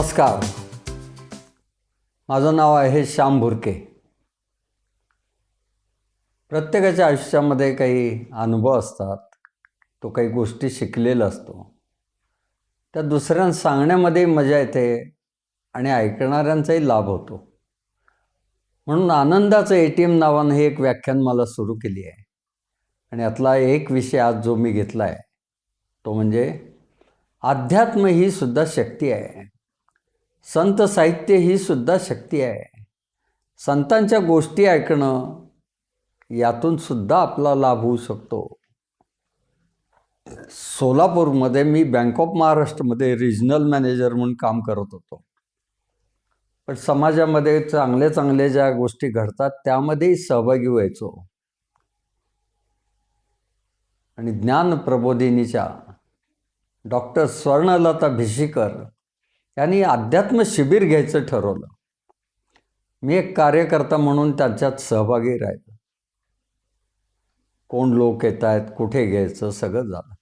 नमस्कार. माझं नाव आहे श्याम भुरके. प्रत्येकाच्या आयुष्यामध्ये काही अनुभव असतात. तो काही गोष्टी शिकलेला असतो. त्या दुसऱ्यांना सांगण्यामध्ये मजा येते आणि ऐकणाऱ्यांचाही लाभ होतो. म्हणून आनंदाचं ए टी एम नावानं हे एक व्याख्यान मला सुरू केली आहे. आणि यातला एक विषय आज जो मी घेतला आहे तो म्हणजे अध्यात्म ही सुद्धा शक्ती आहे. संत साहित्य ही सुद्धा शक्ती आहे. संतांच्या गोष्टी ऐकणं यातून सुद्धा आपला लाभ होऊ शकतो. सोलापूरमध्ये मी बँक ऑफ महाराष्ट्रमध्ये रिजनल मॅनेजर म्हणून काम करत होतो. पण समाजामध्ये चांगले चांगले ज्या गोष्टी घडतात त्यामध्येही सहभागी व्हायचो. आणि ज्ञान प्रबोधिनीच्या डॉक्टर स्वर्णलता भिशीकर त्यांनी अध्यात्म शिबिर घ्यायचं ठरवलं. मी एक कार्यकर्ता म्हणून त्यांच्यात सहभागी राहिलो. कोण लोक येत आहेत कुठे घ्यायचं सगळं झालं.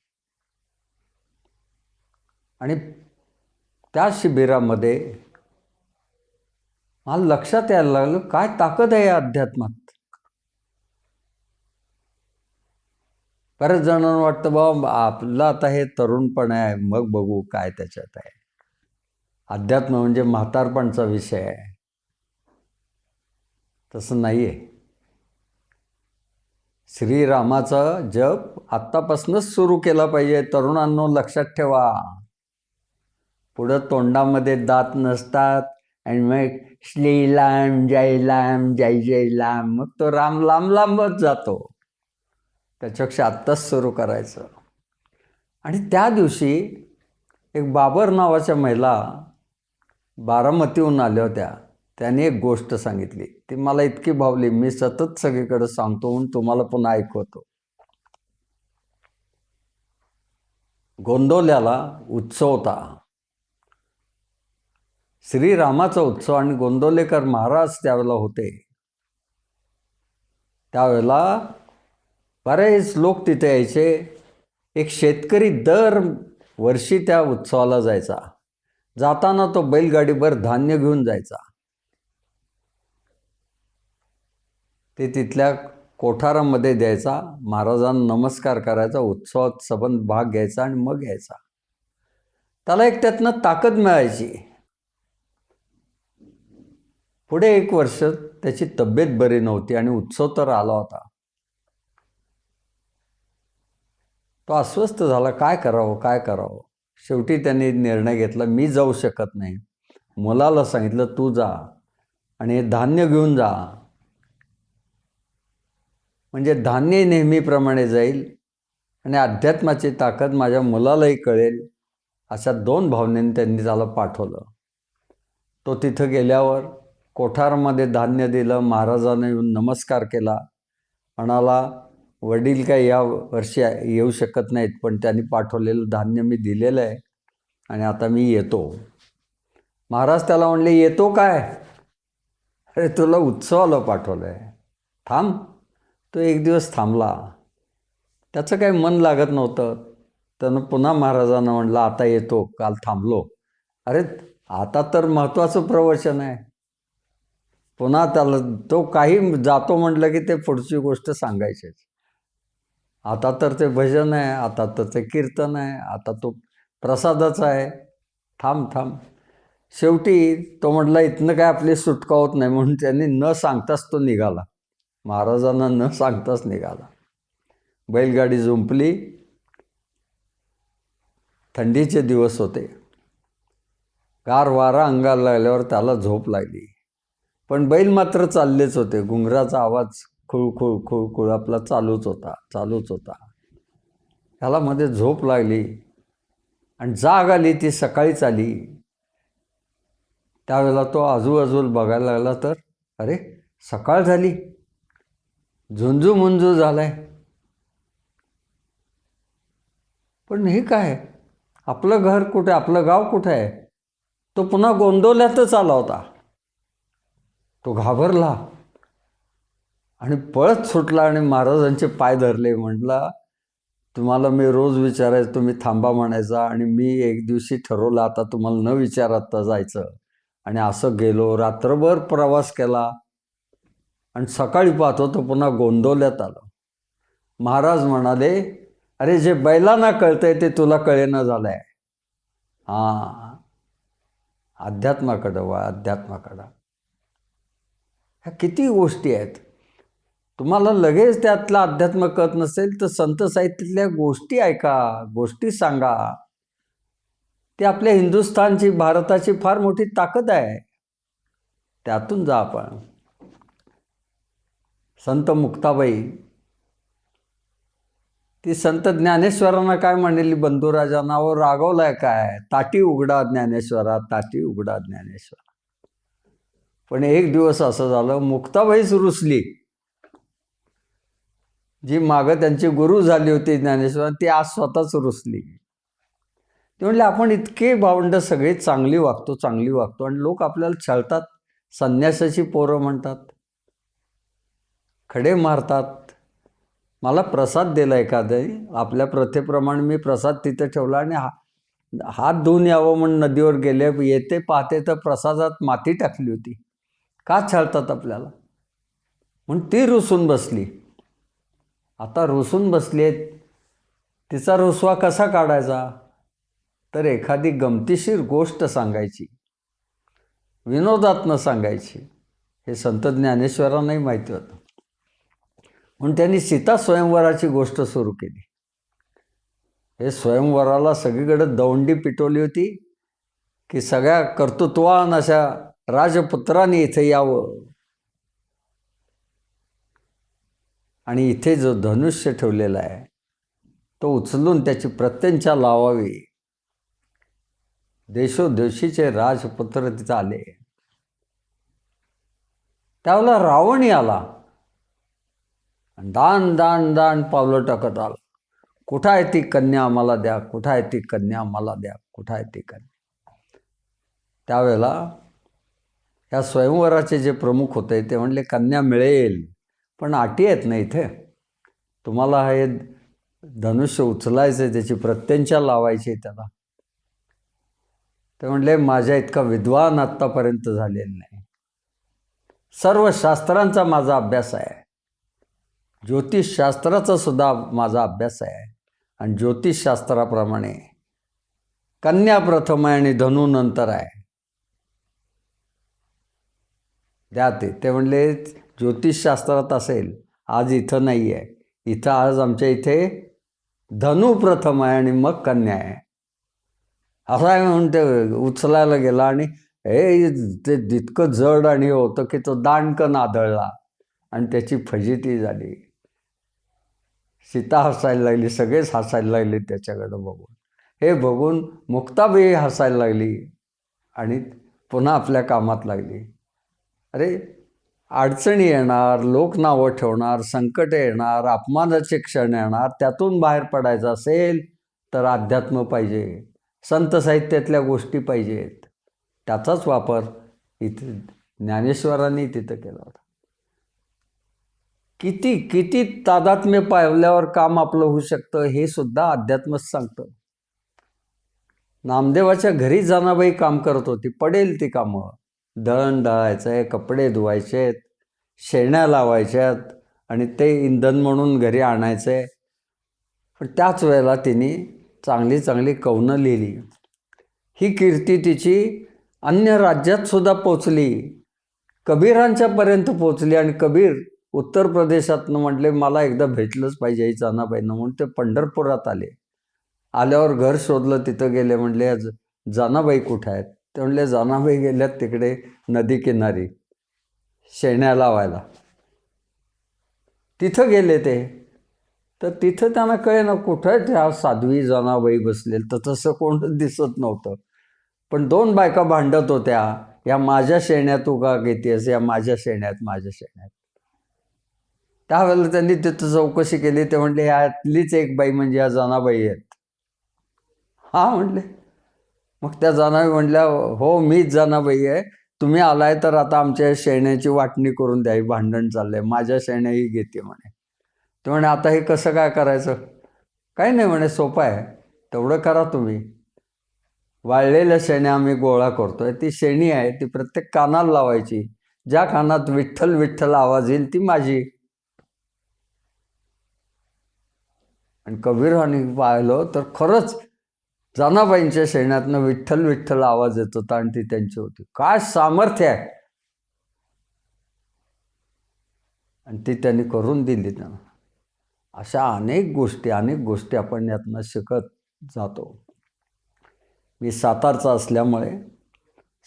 आणि त्या शिबिरामध्ये मला लक्षात यायला लागलं काय ताकद आहे या अध्यात्मात? बऱ्याच जणांना वाटतं बाबा आपलं आता हे तरुणपण आहे मग बघू काय त्याच्यात आहे. अध्यात्म म्हणजे म्हातारपणचा विषय आहे. तसं नाही आहे श्रीरामाचा जप आत्तापासूनच सुरू केला पाहिजे. तरुणांनो लक्षात ठेवा. पुढं तोंडामध्ये दात नसतात. आणि मग श्रीराम जय लाम जय जय लाम मग तो राम लांब लांबच जातो. त्याच्यापेक्षा आत्ताच सुरू करायचं. आणि त्या दिवशी एक बाबर नावाच्या महिला बारामतीहून आल्या होत्या. त्याने एक गोष्ट सांगितली. ती मला इतकी भावली. मी सतत सगळीकडे सांगतो म्हणून तुम्हाला पुन्हा ऐकवतो. गोंदवल्याला उत्सव होता. श्रीरामाचा उत्सव आणि गोंदवलेकर महाराज त्यावेळेला होते. त्यावेळेला बरेच लोक तिथे यायचे. एक शेतकरी दर वर्षी त्या उत्सवाला जायचा. जाताना तो बैलगाडीभर धान्य घेऊन जायचा. ते तिथल्या कोठारामध्ये द्यायचा. महाराजांना नमस्कार करायचा. उत्सवात सबंध भाग घ्यायचा आणि मग घ्यायचा त्याला एक त्यातनं ताकद मिळायची. पुढे एक वर्ष त्याची तब्येत बरी नव्हती आणि उत्सव तर आला होता. तो अस्वस्थ झाला. काय करावं? काय करावं? शेवटी त्यांनी निर्णय घेतला मी जाऊ शकत नाही. मुलाला सांगितलं तू जा आणि धान्य घेऊन जा. म्हणजे धान्य नेहमीप्रमाणे जाईल आणि अध्यात्माची ताकद माझ्या मुलालाही कळेल अशा दोन भावनेने त्यांनी त्याला पाठवलं. तो तिथं गेल्यावर कोठारमध्ये धान्य दिलं महाराजाने येऊन नमस्कार केला म्हणाला वडील काय या वर्षी येऊ शकत नाहीत पण त्यांनी पाठवलेलं धान्य मी दिलेलं आहे आणि आता मी येतो. महाराज त्याला म्हणले येतो काय? अरे तुला उत्सवाला पाठवलं आहे थांब. तो एक दिवस थांबला. त्याचं काही मन लागत नव्हतं. त्यानं पुन्हा महाराजांना म्हणलं आता येतो काल थांबलो. अरे आता तर महत्त्वाचं प्रवचन आहे. पुन्हा त्याला तो काही जातो म्हटलं की ते पुढची गोष्ट सांगायचीच. आता तर ते भजन आहे आता तर ते कीर्तन आहे आता तो प्रसादच आहे. थांब थांब. शेवटी तो म्हटला इथनं काय आपली सुटका होत नाही. म्हणून त्यांनी न सांगताच तो निघाला. महाराजांना न सांगताच निघाला. बैलगाडी जुंपली. थंडीचे दिवस होते. गार वारा अंगाला लागल्यावर त्याला झोप लागली. पण बैल मात्र चाललेच होते. घुंगराचा आवाज खुळखुळ खुळखुळ आपला चालूच होता चालूच होता. ह्याला मध्ये झोप लागली आणि जाग आली ती सकाळीच आली. त्यावेळेला तो आजूबाजूला बघायला लागला तर अरे सकाळ झाली. झुंजू मुंजू झालाय. पण हे काय? आपलं घर कुठे? आपलं गाव कुठे आहे? तो पुन्हा गोंदवल्यातच आला होता. तो घाबरला. आणि पळत सुटला आणि महाराजांचे पाय धरले. म्हटला तुम्हाला मी रोज विचारायचं तुम्ही थांबा म्हणायचा आणि मी एक दिवशी ठरवलं आता तुम्हाला न विचारता जायचं. आणि असं गेलो. रात्रभर प्रवास केला आणि सकाळी पाहतो तर पुन्हा गोंदवल्यात आलं. महाराज म्हणाले अरे जे बैलांना कळतंय ते तुला कळेना झालं आहे हां अध्यात्माकडं वा अध्यात्माकडं. ह्या किती गोष्टी आहेत. तुम्हाला लगेच त्यातलं अध्यात्म कळत नसेल तर संत साहित्यातल्या गोष्टी ऐका गोष्टी सांगा. ती आपल्या हिंदुस्थानची भारताची फार मोठी ताकद आहे. त्यातून जा आपण. संत मुक्ताबाई. ती संत ज्ञानेश्वरांना काय म्हणलेली बंधुराजांना व रागवलाय काय? ताटी उघडा ज्ञानेश्वरा ताटी उघडा ज्ञानेश्वरा. पण एक दिवस असं झालं मुक्ताबाईच रुसली. जी मागं त्यांची गुरु झाली होती ज्ञानेश्वर ती आज स्वतःच रुसली. ते म्हणले आपण इतके भावंड सगळे चांगली वागतो चांगली वागतो आणि लोक आपल्याला छळतात संन्यासाची पोरं म्हणतात खडे मारतात. मला प्रसाद दिला एखाद्याने आपल्या प्रथेप्रमाणे मी प्रसाद तिथे ठेवला आणि हा हात धुवून यावं म्हणून नदीवर गेले येते पाहते तर प्रसादात माती टाकली होती. का छळतात आपल्याला? म्हणून ती रुसून बसली. आता रुसून बसलेत. आहेत तिचा रुसवा कसा काढायचा? तर एखादी गमतीशीर गोष्ट सांगायची. विनोदातनं सांगायची. हे संत ज्ञानेश्वरांनाही माहिती होतं. म्हणून त्यांनी सीता स्वयंवराची गोष्ट सुरू केली. हे स्वयंवराला सगळीकडे दौंडी पिटवली होती की सगळ्या कर्तृत्वान अशा राजपुत्रांनी इथे यावं. आणि इथे जो धनुष्य ठेवलेला आहे तो उचलून त्याची प्रत्यंचा लावावी. देशोदेशीचे राजपुत्र तिथं आले. त्यावेळेला रावणी आला. दान दान दान पावलं टाकत आला. कुठं आहे ती कन्या आम्हाला द्या? कुठं आहे ती कन्या आम्हाला द्या? कुठं आहे ती कन्या? त्यावेळेला या स्वयंवराचे जे प्रमुख होते ते म्हणले कन्या मिळेल. पण अटी आहेत ना इथे. तुम्हाला हे धनुष्य उचलायचं आहे त्याची प्रत्यंचा लावायची आहे त्याला. ते म्हणले माझ्या इतका विद्वान आत्तापर्यंत झालेला नाही. सर्व शास्त्रांचा माझा अभ्यास आहे. ज्योतिषशास्त्राचा सुद्धा माझा अभ्यास आहे. आणि ज्योतिषशास्त्राप्रमाणे कन्या प्रथम आहे आणि धनु नंतर आहे. द्या ते. ते म्हणले ज्योतिषशास्त्रात असेल आज इथं नाही आहे इथं आज आमच्या इथे धनु प्रथम आहे आणि मग कन्या आहे. असं आहे म्हणून ते उचलायला गेला आणि हे ते जितकं जड आणि होतं की तो दांडकन आदळला आणि त्याची फजिती झाली. सीता हसायला लागली सगळेच हसायला लागले त्याच्याकडं बघून. हे बघून मुक्ताबाई हसायला लागली आणि पुन्हा आपल्या कामात लागली. अरे अडचणी येणार लोक नावं ठेवणार संकट येणार अपमानाचे क्षण येणार त्यातून बाहेर पडायचं असेल तर अध्यात्म पाहिजे. संत साहित्यातल्या गोष्टी पाहिजेत. त्याचाच वापर इथे ज्ञानेश्वरांनी तिथं केला होता. किती किती तादात्म्य पावल्यावर काम आपलं होऊ शकतं हे सुद्धा अध्यात्मच सांगतं. नामदेवाच्या घरी जाणाबाई काम करत होती पडेल ती कामं. दळण दळायचं आहे कपडे धुवायचे आहेत शेण्या लावायच्यात आणि ते इंधन म्हणून घरी आणायचं. आहे पण त्याच वेळेला तिने चांगली चांगली कवनं लिहिली. ही कीर्ती तिची अन्य राज्यातसुद्धा पोचली. कबीरांच्यापर्यंत पोचली आणि कबीर उत्तर प्रदेशातनं म्हटले मला एकदा भेटलंच पाहिजे आई जानाबाईनं. म्हणून ते पंढरपुरात आले. आल्यावर घर शोधलं तिथं गेले म्हणले आज जानाबाई कुठं आहेत? ते म्हणले जानाबाई गेल्यात तिकडे नदी किनारी शेण्या लावायला. तिथं गेले ते. तर तिथं त्यांना कळे ना कुठं त्या साध्वी जनाबाई बसलेल. तर तसं कोण दिसत नव्हतं. पण दोन बायका भांडत होत्या. या माझ्या शेण्यात तू का घेतेस या माझ्या शेण्यात माझ्या शेण्यात. त्यावेळेला त्यांनी तिथं चौकशी केली. ते म्हणले यातलीच एक बाई म्हणजे या जनाबाई आहेत. हा म्हणले. मग त्या जनाबाई म्हणल्या हो मीच जनाबाई आहे. तुम्ही आलाय तर आता आमच्या शेण्याची वाटणी करून द्या. भांडण चाललंय. माझ्या शेण्याही घेते म्हणे. ते म्हणे आता हे कसं काय करायचं? काही नाही म्हणे सोपं आहे. तेवढं करा तुम्ही. वाळलेल्या शेण्या आम्ही गोळा करतोय. ती शेणी आहे ती प्रत्येक कानाला लावायची. ज्या कानात विठ्ठल विठ्ठल आवाज येईल ती माझी. आणि कबीराने पाहिलं तर खरंच जानाबाईंच्या शेणातनं विठ्ठल विठ्ठल आवाज येत होता आणि ती त्यांची होती. काय सामर्थ्य आहे? आणि ती त्यांनी करून दिली त्यांना अशा अनेक गोष्टी अनेक गोष्टी आपण यातनं शिकत जातो. मी सातारचा असल्यामुळे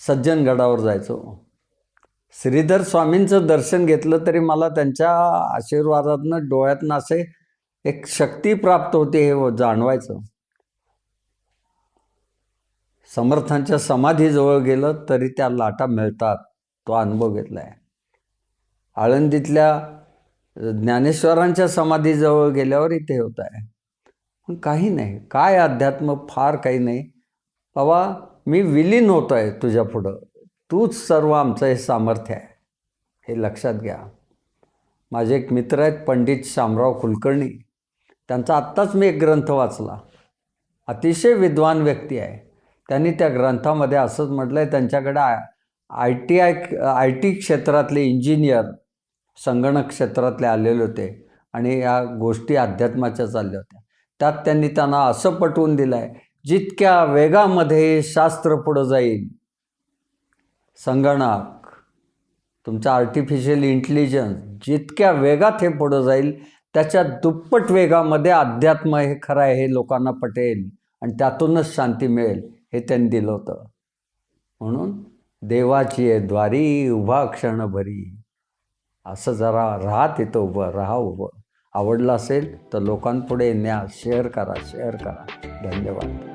सज्जनगडावर जायचो. श्रीधर स्वामींचं दर्शन घेतलं तरी मला त्यांच्या आशीर्वादातनं डोळ्यातनं असे एक शक्ती प्राप्त होते हे जाणवायचं. समर्थांच्या समाधीजवळ गेलं तरी त्या लाटा मिळतात तो अनुभव घेतला आहे आळंदीतल्या ज्ञानेश्वरांच्या समाधीजवळ गेल्यावर इथे होत आहे. पण काही नाही काय अध्यात्म फार काही नाही. बाबा मी विलीन होतो आहे तुझ्या पुढं. तूच सर्व आमचं हे सामर्थ्य आहे. हे लक्षात घ्या. माझे एक मित्र आहेत पंडित शामराव कुलकर्णी. त्यांचा आत्ताच मी एक ग्रंथ वाचला. अतिशय विद्वान व्यक्ती आहे. त्यांनी त्या ग्रंथामध्ये असंच म्हटलं आहे त्यांच्याकडे I I T I I T क्षेत्रातले इंजिनियर संगणक क्षेत्रातले आलेले होते आणि या गोष्टी अध्यात्माच्या चालल्या होत्या. त्यात त्यांनी त्यांना असं पटवून दिलं आहे जितक्या वेगामध्ये शास्त्र पुढं जाईल संगणक तुमचं आर्टिफिशियल इंटेलिजन्स जितक्या वेगात हे पुढं जाईल त्याच्या दुप्पट वेगामध्ये अध्यात्म हे खरं आहे हे लोकांना पटेल आणि त्यातूनच शांती मिळेल. हे त्यांनी दिलं होतं. म्हणून देवाची आहे द्वारी उभा क्षण भरी असं जरा राहा तिथं उभं राहा उभं. आवडलं असेल तर लोकांपुढे न्या शेअर करा शेअर करा. धन्यवाद.